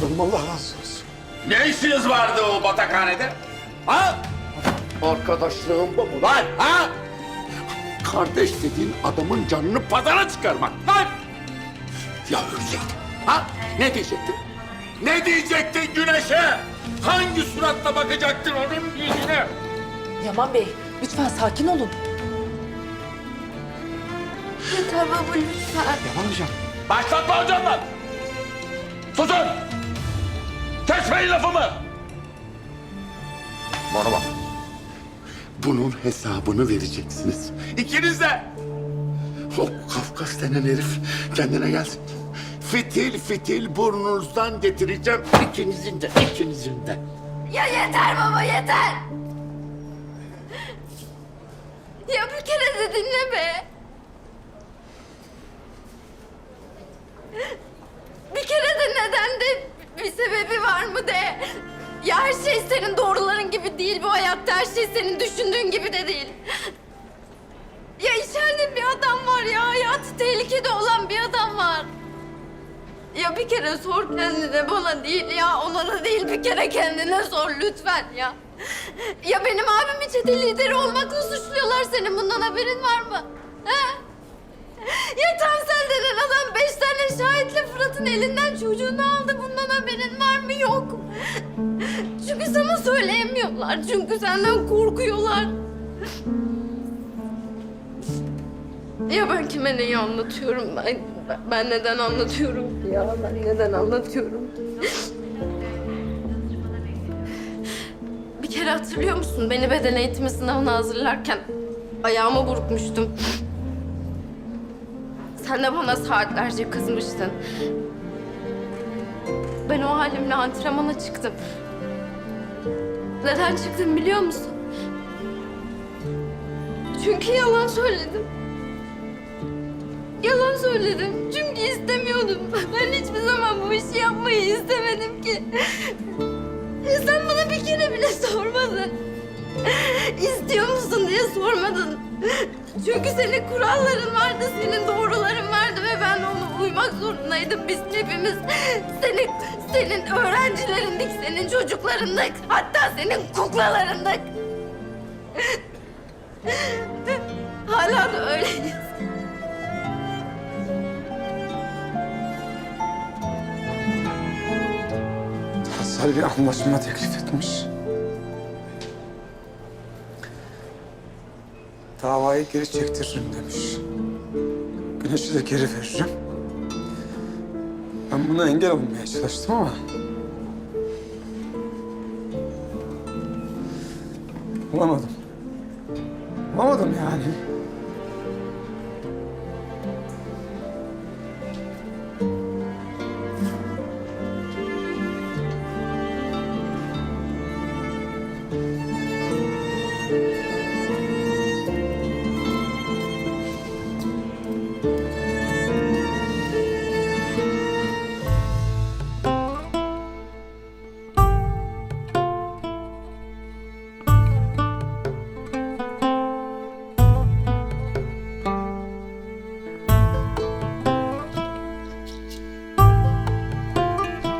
Komutanım Allah razı olsun. Ne işiniz vardı o batakhanede? Ha? Arkadaşlığın bu mu lan? Ha? Kardeş dediğin adamın canını pazara çıkarmak lan! Ya ölecektin. Ha? Ne diyecektin? Ne diyecektin güneşe? Hangi suratla bakacaktın onun yüzüne? Yaman Bey, lütfen sakin olun. Yeter baba lütfen. Yaman hocam. Başlatma hocamdan! Susun! Kesmeyin lafımı! Bana bak. Bunun hesabını vereceksiniz. İkiniz de. O Kafkas denen herif kendine gelsin. Fitil fitil burnunuzdan getireceğim ikinizin de, ikinizin de. Ya yeter baba yeter. Ya bir kere de dinle be. Bir kere de neden de bir sebebi var mı de. Ya her şey senin doğruların gibi değil bu hayatta. Her şey senin düşündüğün gibi de değil. Ya içeride bir adam var ya. Hayatı tehlikede olan bir adam var. Ya bir kere sor kendine bana değil ya ona da değil bir kere kendine sor lütfen ya. Ya benim abimi çete lideri olmakla suçluyorlar senin bundan haberin var mı? He? Ya Tansel denen adam beş tane Fırat'ın elinden çocuğunu aldı bundan haberin var mı? Yok. Çünkü sana söyleyemiyorlar. Çünkü senden korkuyorlar. Ya ben kime neyi anlatıyorum? Ben, ben neden anlatıyorum ya? Ben neden anlatıyorum? Bir kere hatırlıyor musun? Beni beden eğitimi sınavına hazırlarken ayağımı burkmuştum. Sen de bana saatlerce kızmıştın. Ben o halimle antrenmana çıktım. Neden çıktım biliyor musun? Çünkü yalan söyledim. Yalan söyledim. Çünkü istemiyordum. Ben hiçbir zaman bu işi yapmayı istemedim ki. Sen bana bir kere bile sormadın. İstiyor musun diye sormadın. Çünkü senin kuralların vardı, senin doğruların vardı ve ben ona uymak zorundaydım. Biz hepimiz senin, senin öğrencilerindik, senin çocuklarındık. Hatta senin kuklalarındık. Hala da öyleyiz. Bir anlaşma teklif etmiş. davayı geri çektiririm demiş. Güneş'i de geri veririm. Ben buna engel olmaya çalıştım ama... Bulamadım. Bulamadım yani.